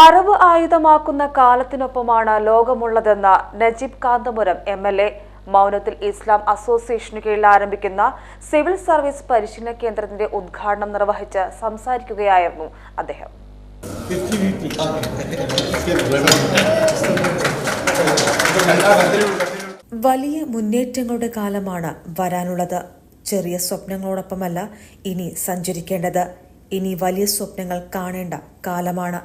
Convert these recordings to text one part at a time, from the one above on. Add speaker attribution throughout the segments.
Speaker 1: അറിവ് ആയുധമാക്കുന്ന കാലത്തിനൊപ്പമാണ് ലോകമുള്ളതെന്ന Najeeb Kanthapuram M L A. മൗനത്തിൽ Islam അസോസിയേഷന് കീഴിൽ ആരംഭിക്കുന്ന സിവിൽ സർവീസ് പരിശീലന കേന്ദ്രത്തിന്റെ ഉദ്ഘാടനം നിർവഹിച്ച് സംസാരിക്കുകയായിരുന്നു അദ്ദേഹം. വലിയ മുന്നേറ്റങ്ങളുടെ കാലമാണ് വരാനുള്ളത്. ചെറിയ സ്വപ്നങ്ങളോടൊപ്പമല്ല ഇനി സഞ്ചരിക്കേണ്ടത്. ഇനി വലിയ സ്വപ്നങ്ങൾ കാണേണ്ട കാലമാണ്.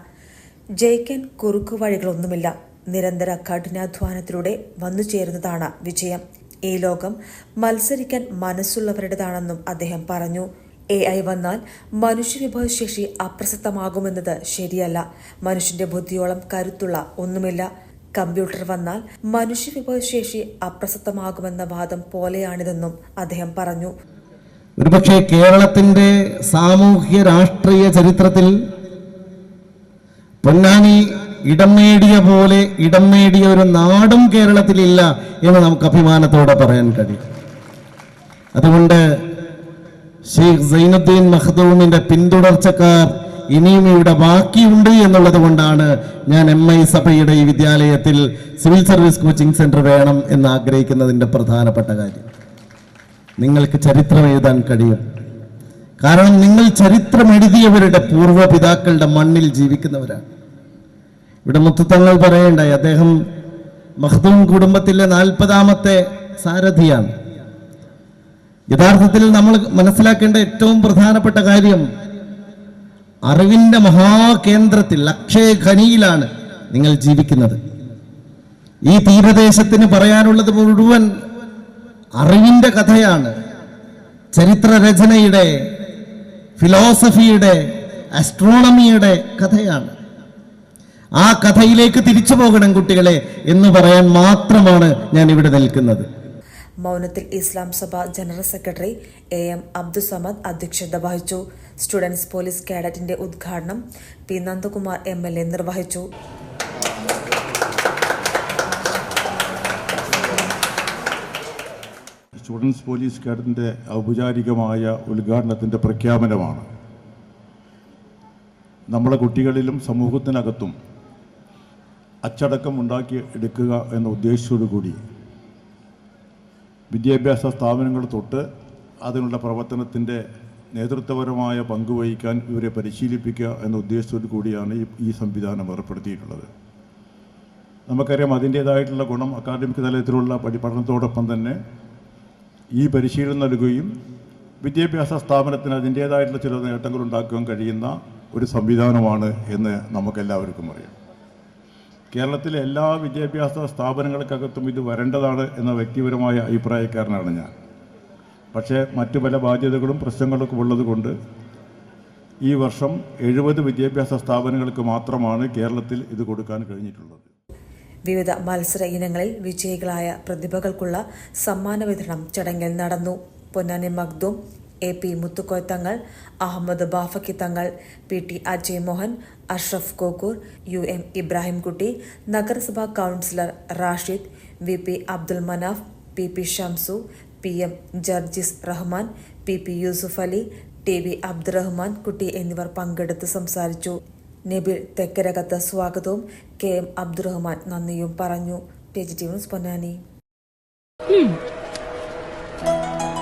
Speaker 1: ജയിക്കാൻ കുറുക്കു വഴികളൊന്നുമില്ല. നിരന്തര കഠിനാധ്വാനത്തിലൂടെ വന്നു ചേരുന്നതാണ് വിജയം. ഈ ലോകം മത്സരിക്കാൻ മനസ്സുള്ളവരുടേതാണെന്നും അദ്ദേഹം പറഞ്ഞു. എ ഐ വന്നാൽ മനുഷ്യവിഭവശേഷി അപ്രസക്തമാകുമെന്നത് ശരിയല്ല. മനുഷ്യന്റെ ബുദ്ധിയോളം കരുത്തുള്ള ഒന്നുമില്ല. കമ്പ്യൂട്ടർ വന്നാൽ മനുഷ്യവിഭവശേഷി അപ്രസക്തമാകുമെന്ന വാദം പോലെയാണിതെന്നും അദ്ദേഹം പറഞ്ഞു.
Speaker 2: ഒരുപക്ഷെ കേരളത്തിന്റെ സാമൂഹ്യ രാഷ്ട്രീയ ചരിത്രത്തിൽ പൊന്നാനി ഇടം നേടിയ പോലെ ഇടം നേടിയ ഒരു നാടും കേരളത്തിലില്ല എന്ന് നമുക്ക് അഭിമാനത്തോടെ പറയാൻ കഴിയും. അതുകൊണ്ട് ഷെയ്ഖ് സൈനുദ്ദീൻ മഹദൂമിന്റെ പിന്തുടർച്ചക്കാർ ഇനിയും ഇവിടെ ബാക്കിയുണ്ട് എന്നുള്ളത് കൊണ്ടാണ് ഞാൻ എം ഐ സഭയുടെ ഈ വിദ്യാലയത്തിൽ സിവിൽ സർവീസ് കോച്ചിങ് സെന്റർ വേണം എന്ന് ആഗ്രഹിക്കുന്നതിന്റെ പ്രധാനപ്പെട്ട കാര്യം. നിങ്ങൾക്ക് ചരിത്രം എഴുതാൻ കഴിയും. കാരണം നിങ്ങൾ ചരിത്രം എഴുതിയവരുടെ പൂർവപിതാക്കളുടെ മണ്ണിൽ ജീവിക്കുന്നവരാണ്. ഇവിടെ മുത്തുത്തങ്ങൾ പറയണ്ടായി. അദ്ദേഹം മഹ്ദൂം കുടുംബത്തിലെ നാൽപ്പതാമത്തെ സാരഥിയാണ്. യഥാർത്ഥത്തിൽ നമ്മൾ മനസ്സിലാക്കേണ്ട ഏറ്റവും പ്രധാനപ്പെട്ട കാര്യം അറിവിന്റെ മഹാകേന്ദ്രത്തിൽ അക്ഷയ ഖനിയിലാണ് നിങ്ങൾ ജീവിക്കുന്നത്. ഈ തീരദേശത്തിന് പറയാനുള്ളത് മുഴുവൻ അറിവിന്റെ കഥയാണ്. ചരിത്ര രചനയുടെ ഫിലോസഫിയുടെ അസ്ട്രോണമിയുടെ കഥയാണ്. ആ കഥയിലേക്ക് തിരിച്ചു പോകണം കുട്ടികളെ എന്ന് പറയാൻ മാത്രമാണ് ഞാൻ ഇവിടെ നിൽക്കുന്നത്.
Speaker 1: Mounathul Islam Sabha general secretary A M Abdussamad അധ്യക്ഷത വഹിച്ചു. സ്റ്റുഡൻസ് പോലീസ് കാഡറ്റിന്റെ ഉദ്ഘാടനം P Nandakumar M L A നിർവഹിച്ചു.
Speaker 3: സ്റ്റുഡൻസ് പോലീസ് കാഡറ്റിന്റെ ഔപചാരികമായ ഉദ്ഘാടനത്തിന്റെ പ്രഖ്യാപനമാണ്. നമ്മുടെ കുട്ടികളിലും സമൂഹത്തിനകത്തും അച്ചടക്കം ഉണ്ടാക്കി എടുക്കുക എന്ന ഉദ്ദേശത്തോടു കൂടി വിദ്യാഭ്യാസ സ്ഥാപനങ്ങൾ തൊട്ട് അതിനുള്ള പ്രവർത്തനത്തിന്റെ നേതൃത്വപരമായ പങ്ക് വഹിക്കാൻ ഇവരെ പരിശീലിപ്പിക്കുക എന്ന ഉദ്ദേശത്തോടു കൂടിയാണ് ഈ ഈ സംവിധാനം ഏർപ്പെടുത്തിയിട്ടുള്ളത്. നമുക്കറിയാം അതിന്റേതായിട്ടുള്ള ഗുണം അക്കാദമിക് തലത്തിലുള്ള പഠി പഠനത്തോടൊപ്പം തന്നെ ഈ പരിശീലനം നൽകുകയും വിദ്യാഭ്യാസ സ്ഥാപനത്തിന് അതിന്റേതായിട്ടുള്ള ചില നേട്ടങ്ങൾ ഉണ്ടാക്കാൻ കഴിയുന്ന ഒരു സംവിധാനമാണ് എന്ന് നമുക്കെല്ലാവർക്കും അറിയാം. കേരളത്തിലെ എല്ലാ വിദ്യാഭ്യാസ സ്ഥാപനങ്ങൾക്കകത്തും ഇത് വരേണ്ടതാണ് എന്ന വ്യക്തിപരമായ അഭിപ്രായക്കാരനാണ് ഞാൻ. പക്ഷേ മറ്റു പല ബാധ്യതകളും പ്രശ്നങ്ങളൊക്കെ ഉള്ളതുകൊണ്ട് ഈ വർഷം എഴുപത് വിദ്യാഭ്യാസ സ്ഥാപനങ്ങൾക്ക് മാത്രമാണ് കേരളത്തിൽ ഇത് കൊടുക്കാൻ കഴിഞ്ഞിട്ടുള്ളത്.
Speaker 1: വിവിധ മത്സര ഇനങ്ങളിൽ വിജയികളായ പ്രതിഭകൾക്കുള്ള സമ്മാന വിതരണം ചടങ്ങിൽ നടന്നു. Ponnani Makhdoom A P Muthukoya Thangal Ahammed Bafaqi Thangal P T Ajay Mohan Ashraf Kokkur U M Ibrahimkutty നഗരസഭാ councillor Rashid V P Abdul Manaf P P Shamsu P M Jarjis Rahman P P Yusuf Ali T V Abdurahman Kutty എന്നിവർ പങ്കെടുത്ത് സംസാരിച്ചു. Nabil Thekkarakath സ്വാഗതവും K M Abdurahman നന്ദിയും പറഞ്ഞു. T G T news Ponnani.